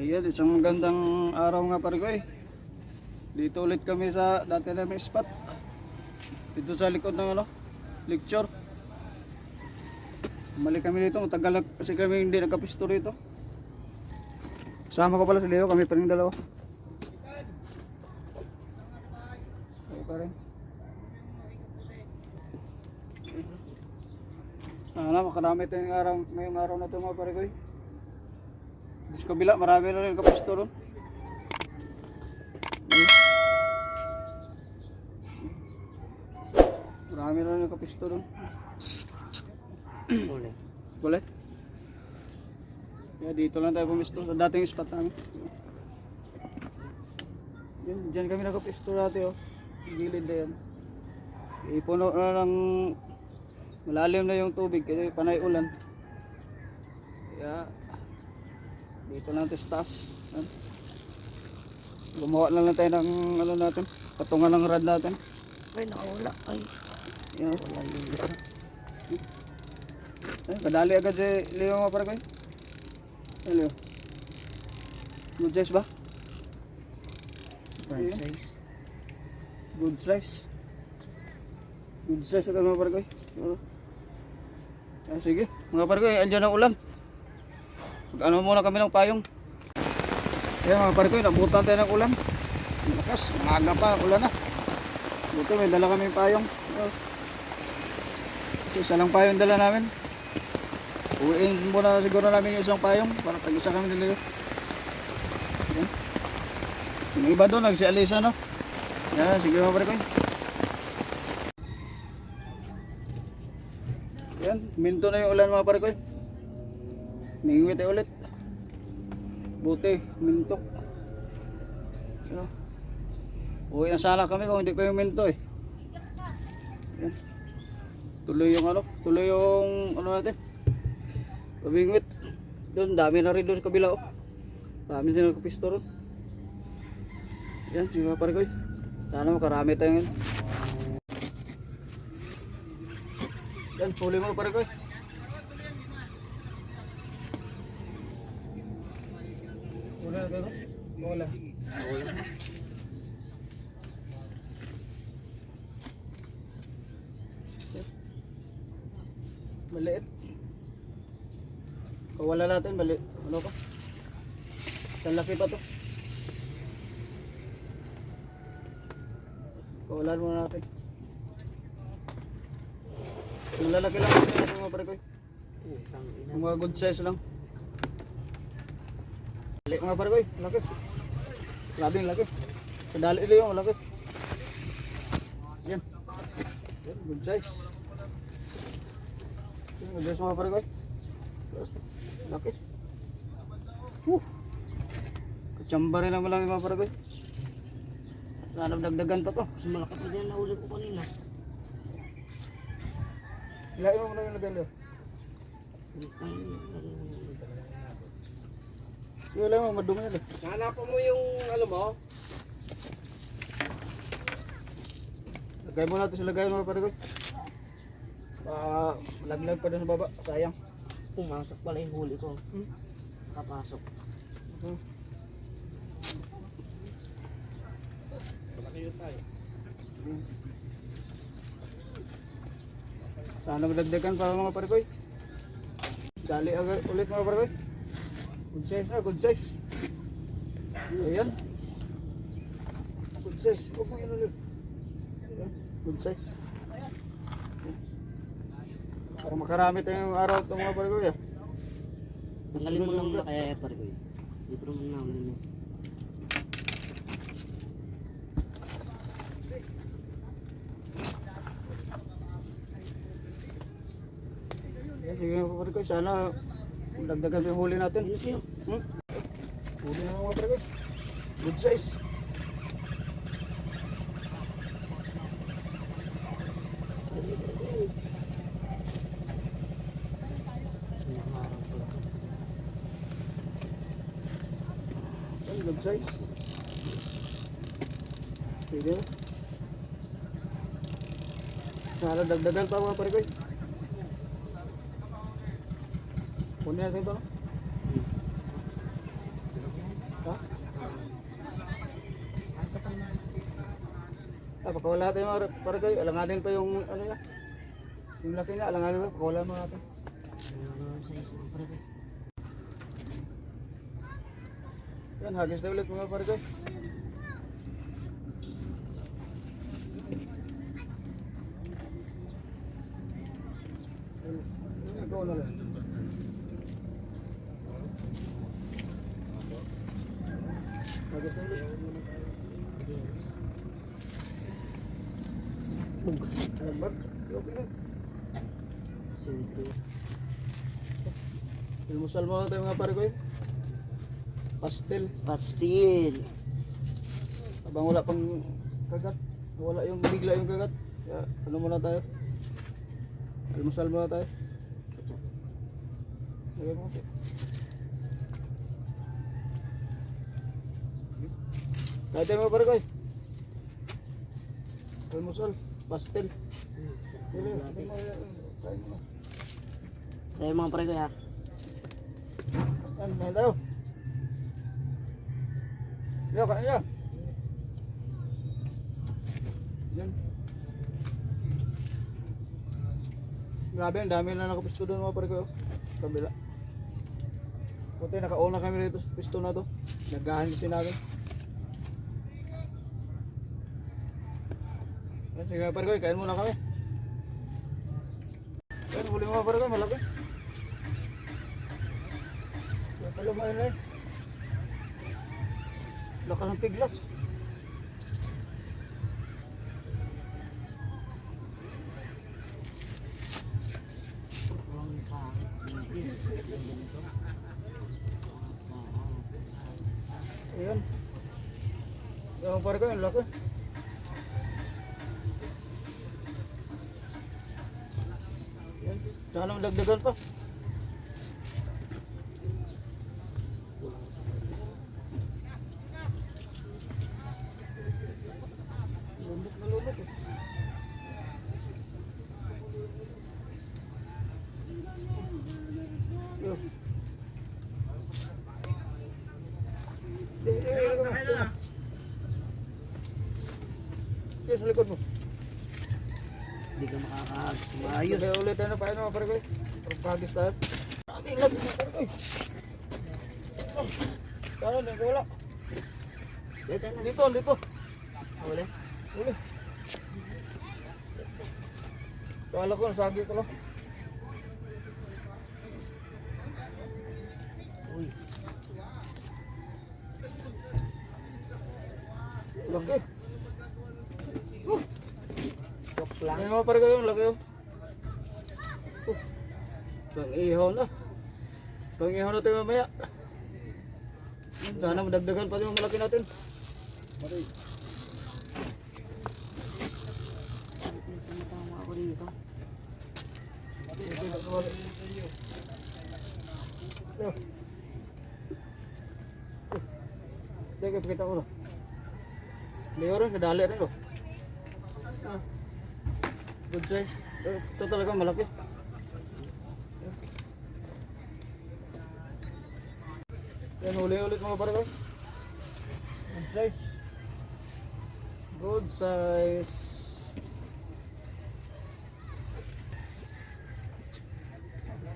Ayan, isang magandang araw nga pare ko eh. Dito ulit kami sa dati namin spot. Dito sa likod ng ano, lecture. Balik kami dito, matagal na kasi kami hindi nagkapisto rito. Kasama ko pala si Leo, kami pa rin dalawa. Okay pa rin. Sana makarami tayong araw, ngayong araw na ito mga pare eh. Diyos kabila, marami na rin kapisto ron. Marami na rin kapisto ron. Uli. Kulit. Kaya dito lang tayo pumisto sa dating spot namin. Yan, dyan kami nakapisto dati oh. Gilid na yan. Ipuno na ng malalim na yung tubig kasi panay ulan. Kaya dito lang tayo sa taas. Gumawa na lang tayo ng ano natin, patungan ng rad natin. Ay, nakawala. Ay, Yan. wala yung isa. Ay, kadali agad si Leo mga parang kayo. Ay, Leo. Good size ba? Ayun. size. Good size. Good size agad mga parang kayo. Ah, sige, mga parang kayo, andyan ang ulan. Mag-ano muna kami ng payong. Ayan mga parang kayo, nabutan tayo ng ulan. Lakas, maaga pa, ulan na. Buti may dala kami payong. Oo. Isa lang payong dala namin. Uwiin muna siguro namin yung isang payong para tag-isa kami nila. Yan. Yung iba doon, nagsialisa no? Yan, sige mga pare ko. Yan, minto na yung ulan mga pare ko. Ningwit tayo ulit. Buti, minto. Yan. Uwi na sana kami kung hindi pa yung minto eh. Tuloy yung ano, tuloy yung ano natin. Pabingwit. Doon, dami na rin doon sa kabila oh. Dami din nagkapisto ron. Yan, sige mga pare ko. Sana makarami tayo ngayon. Yan, huli mo pare ko. Ba? Wala. Wala. Maliit. Kawala natin, mali. Ano ka? Ang laki pa to. Kawalan muna natin. Ang lalaki lang ito mga pare ko. Ang mga good size lang. Lali mga pare ko. Laki. Grabe yung laki. Kadali ilo yung laki. Yan. Yan, good size. Yan, good size mga pare ko. Laki. Woo. Kachamba rin lang yung mga pare ko. Sana dagdagan pa to. Mas malaki pa dyan nahuli ko kanina. Ilain mo muna yung lagay Leo. Ay, Yung ilain mo, madumi eh. Hanapan mo yung ano mo? Lagay mo natin sa lagay mga pare ko. Ah, laglag pa dun sa baba. Sayang. Pumasok pala yung huli ko. Hmm? Kapasok. Hmm. Malaki yun tayo. Sana madagdagan para mga pare ko. Dali agad ulit mga pare ko. Good size na, good size. Ayan. Good size. Huwag mo yun ulit. Good size. Para makarami tayong araw ito mga. Ya. Tanggalin mo lang na kaya ko naman nahuli na. Ayan, sige mga pare ko. Sana dagdagan yung huli natin. Ano sa'yo? Hmm? Huli na mga pare ko. Good size. Good size. Sige. Sana dagdagan pa mga pare ko. Kunin natin ito. no? Tayo mga paragay, alanganin pa yung ano niya. Yung laki niya, alanganin pa, pagkawala mo natin. Yan, hagis na ulit mga paragay. Ikaw na lang. Hagis na ulit. Siyempre. Ilmusal mo tayo mga pare ko eh. Pastel. Pastil. Abang wala pang kagat. Wala yung bigla yung kagat. Kaya ano muna tayo. Almusal muna tayo. Lagay mo. Tayo tayo mga pare ko eh. Almusal. Pastel. Yan. Tayo na. Mga pare ko ya. Yan, main tayo. Yo, niya. Yan. Grabe, ang dami na nakapisto doon mga pare ko. Kabila. Buti, naka-all na kami rito pisto na to. Nagahan kasi namin. Sige pare ko, kain muna kami. Mga pare ko, malaki. Kalau main eh. Lakas ng piglas. Ayan. Yung pare ko, yung laki. Yan. Tsaka naman dagdagan pa. Lumok na lumok eh. Yo. Di, di, di, di, di, di. Di, sa likod mo. Hindi ka makakaayos. Ayos. Kaya ulit tayo na paano mga pare ko. Parang pagis tayo. Ang lag mga pare ko. Oh. Saan na? Wala. Dito. Dito, dito. Uli. Uli. Kala ko, nasagi ko. Uy. Laki. Uh. Ano mga pare ko yung laki yun. Uh, pang ihaw na. Pang ihaw na tayo mamaya. Sana madagdagan pa yung malaki natin. Maray. Tumatama ako dito. Teka, pakita ko na. Leo rin, kadali rin. Oh. Ah. Good size. Ito talaga malaki. Yan, huli ulit mga pare ko. Good size. Good size.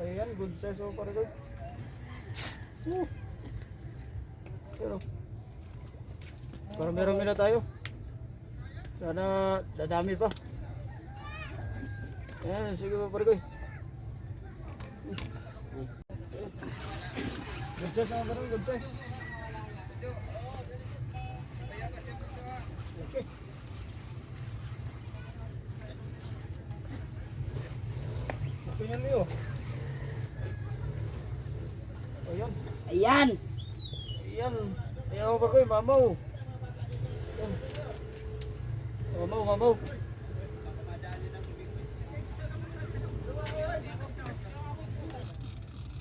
Ayan, good size mga pare ko. Woo. Pero, marami-rami na tayo. Sana dadami pa. Ayan, sige pa pare ko. Good size mga pare, good size. Okay. Okay yan, Leo. Ayan. Ayan! Yan. Ayan ako pa ko, mamaw. Yan. Mamaw, mamaw.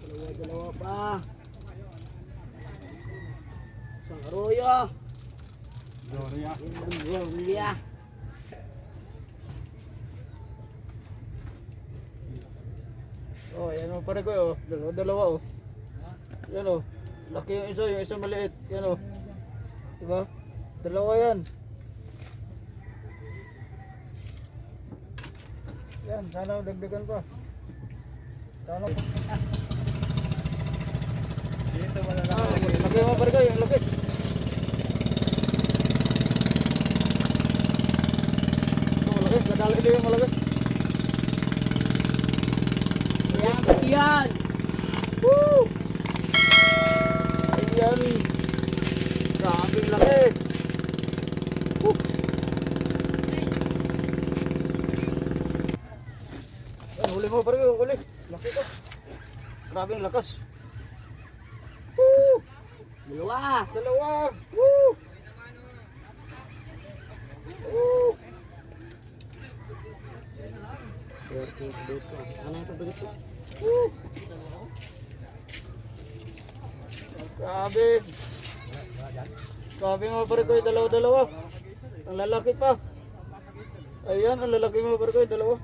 Dalawa, dalawa pa. Gloria. Isang gloria. Oh, yan o pare ko, oh. Dalawa, dalawa, oh. Yan, oh. Laki yung isa, yung isa maliit. Yan, oh. Diba? Dalawa yan. Yan, sana dagdagan pa. Sana Dito wala na. Ah, laki mo pare kayo, laki. Ito kadali din yung malaki. Yan, yan! Woo! Ayan. Grabe laki. Woo! Yan, huli mo pare huli. Laki to. Grabe ang lakas. Woo! Dalawa! Dalawa! Woo! Ano yung pabagat ko? Woo! Grabe! Grabe mga pare ko, dalawa-dalawa. Ang lalaki pa. Ayan, ang lalaki mga pare ko, dalawa.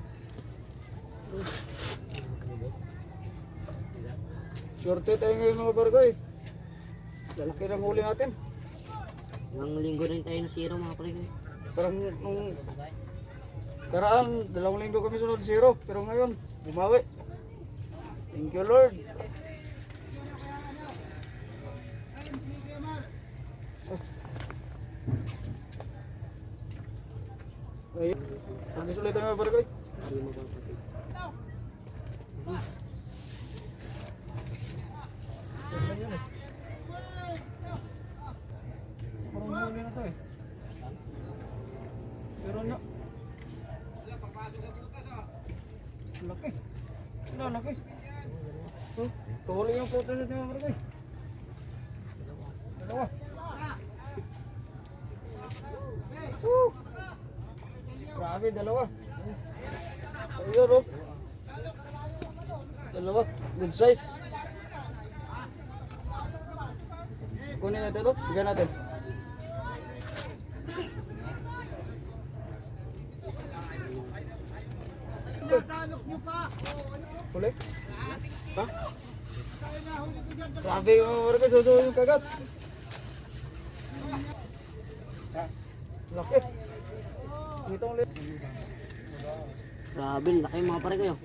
Shorty tayo ngayon mga pare ko eh. Lalaki ng huli natin. Ilang linggo rin tayo na zero mga pare ko. Parang nung karaan, dalawang linggo kami sunod zero. Pero ngayon, bumawi. Thank you Lord. Ayun. Ang ulit ang mga barkoy. Hindi mo ba pati? Parang huli na to eh. Pero na. Laki. Ano, laki. Oh, tuhuli yung puto nito mga barkoy. Dalawa. Woo! Grabe, dalawa. Ayun, oh. Dalawa. Good size. Kunin natin, oh. Bigyan natin. Huli? Ha? Grabe yung mga warga, suso yung kagat. Laki. Dito ulit. Grabe, laki mga pare ko.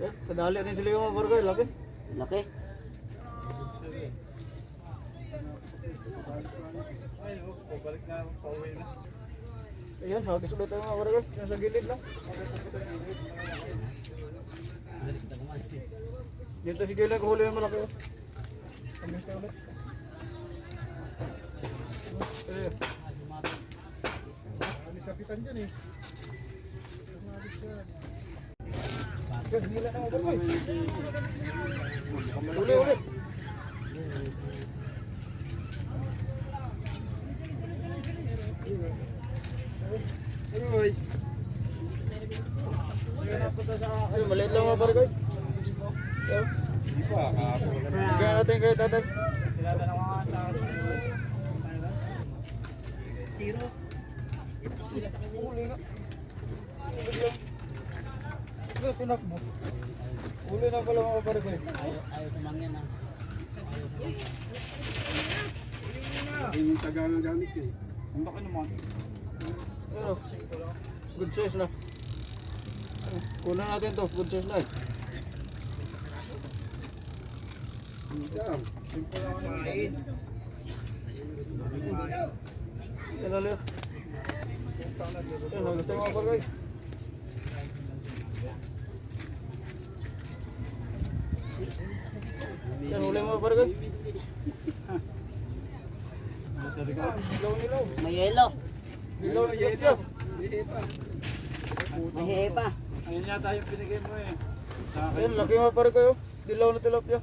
Eh, kadali rin sila yung mga warga, laki. Laki. Ay, oh, pabalik na, pauwi na. Ayan, hagis ulit ang mga warga. Yan sa gilid lang. Dito si gilid, huli yung malaki. Hagis ka ulit. Eh, Alis sapitan dyan eh. Gila na. Uli, uli. Uy. Ay, maliit lang mga barkoy. Yan. Hindi pa, kahapon na. Bigyan natin kay tatay. Tinatanong nga sa akin. Tiro. Uli na. Uli. Ito, tinakbo. Uli na pala mga barkoy. Ayaw, ayaw tumangyan ah. Hindi yung tagang gamit eh. Ang laki naman. Ano? Good size na. Kunan natin to, good size na eh. Yan. Simple lang kumain. Yan lalo. Yan, gusto. Yan, huli barkoy. Masari ka. Ilaw nilaw. May yelo. Ilaw na yelo. May pa. Ayun yata yung binigay mo eh. Sa akin. Yan, laki mga barkoy oh. Dilaw na tilapia.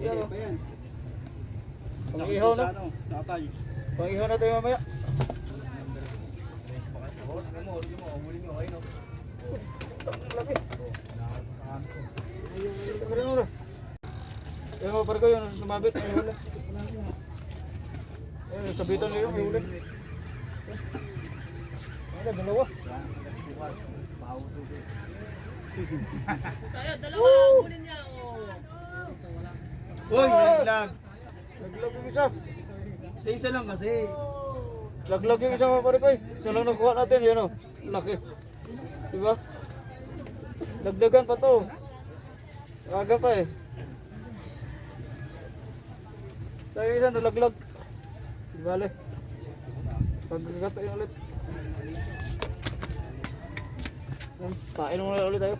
Yan oh. yan. Pang-ihaw na. Sa ano? Sa atay. Pang-ihaw na tayo mamaya. Laki. Tingnan mo na. Yung mga parko yun, sumabit, may huli. Eh, sabitan nila yung may huli. Ano, dalawa. Uy, naglag. Naglag yung isa. Sa isa lang kasi. Laglag yung isa mga pare ko eh. Isa lang nakuha natin, yan o. Laki. Diba? Dagdagan pa to. Aga pa eh. Tayo isa nalaglag. Bale. Pagkakatayin ulit. Pain muna ulit tayo.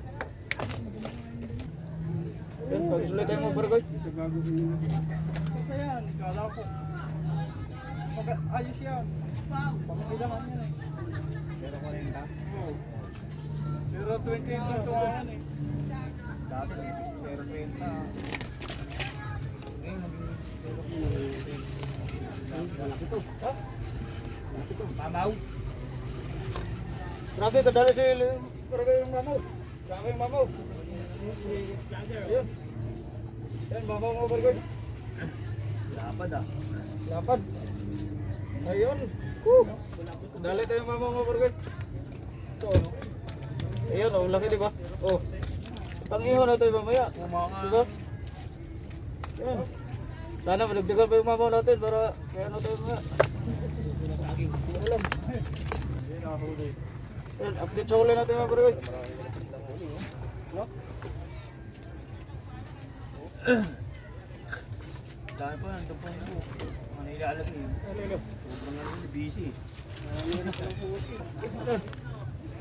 Yan, pag ulit tayo mga pare ko eh. Ko yun. Ito yan, kala ko. Pag ayos yan. Eh. Pero 40? Oo. Pero 20 yung tutuangan. Dati, pero 20. Ngayon, maging pero Malaki to. Ha? Malaki to. Mamaw. Grabe, kadali si ko yung mamaw. Grabe yung mamaw. Yan. Yan, mamaw ko. Lapad ah. Lapad. Ayun. Woo. Dali tayo mama mo burger. Ito. Ayun, oh, laki di ba? Oh. Pangiho na tayo mamaya. Mga Di ba? Yan. Sana madagdagan pa yung mamaw natin para kaya na tayo mamaya. Alam. Yan, update sa huli natin mga burger. No? Dahil po, nandun po po. Ano ilalag eh. Ano Sobrang ano, busy.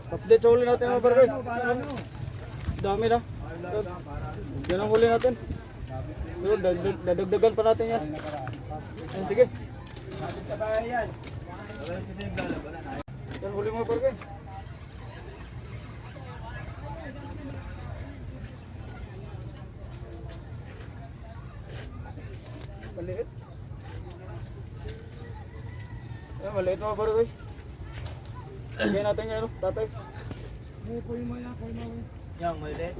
Update sa huli natin mga burger. Dami na. Yan ang huli natin. Pero dadagdagan pa natin yan. Yan, sige. Yan. Yung huli mga burger. Maliit mga burger. Lagyan natin yan, ano, tatay. Yang, maliit.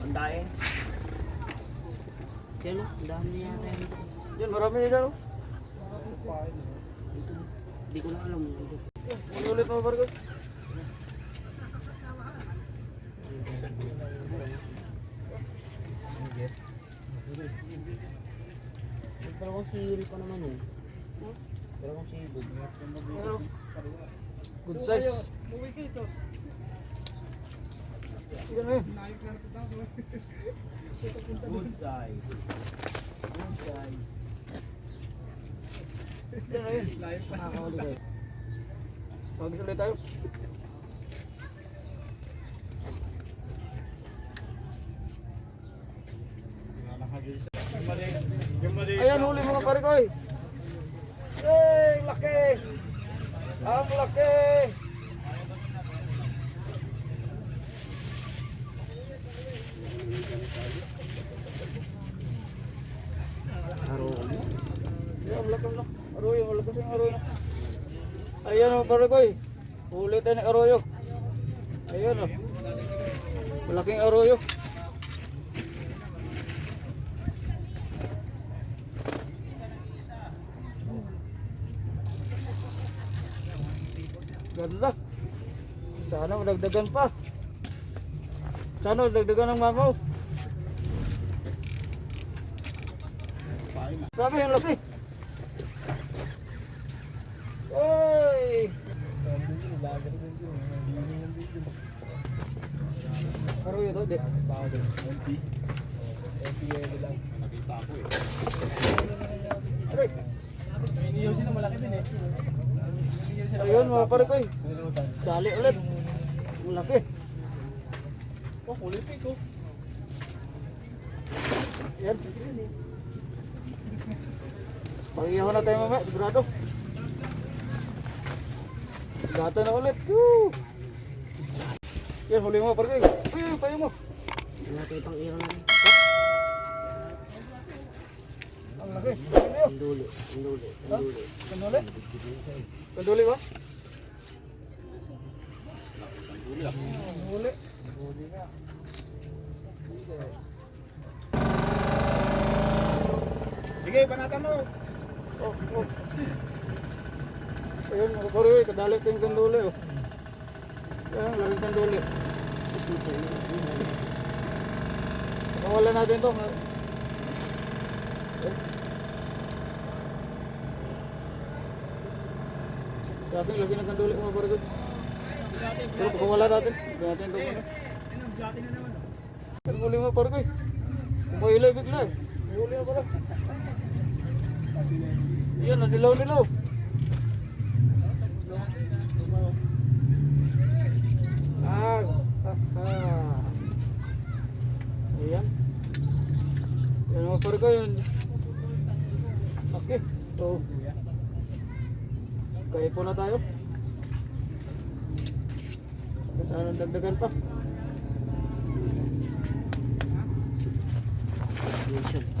Ang daing. Yan o, ang dami yan. Yan, marami na dyan, oh. Hindi ko na alam. Yan, huli ulit mga burger. Pero kung sihiri pa naman eh. Pero kung sihiri. Ano? Good size. Yan yun. Good size. Good size. Yan yun. Nakakawali kayo. Mag-isa ulit tayo. Ayan, huli mga pare ko eh. Yay, laki! Ang laki! Aroyo, ang laki siyang aroyo. Ayan mga pare ko. Huli tayo ng aroyo. Ayan oh. Aroyo. Ganda. Sana madagdagan pa. Sana madagdagan ng mamaw. Grabe yung laki. Oy! Paro yun to, di. Aray. Iniyosin na malaki din eh. Ayun mga pare ko eh. Dali ulit. Ang laki. Oh, kulay pink oh. Yan. Pag-ihaw na tayo mamaya, sigurado. Gata na ulit. Woo! Yan, huli mo, pare. Uy, uy, tayo mo. Ano natin itong ira natin? Ang laki. Ano Ang dulo. Ang dulo. Ang dulo. Kanduli? Kanduli ba? Kanduli. Sige, panatan mo. Oh, oh. Ayun, mga pare, kadali tayong kanduli. Oh. Yan, laki kanduli. Pakawalan natin to. Dati lagi nagkanduli mga barangay. Pero kung wala natin, natin ito muna. Pero huli mga barangay. Kung may ilay bigla eh. May huli ako lang. Yan, nadilaw-dilaw. Ah, ha, ha. Ayan. Yan. Yan. Okay. So, kaya po na tayo. Sana dagdagan pa. Yun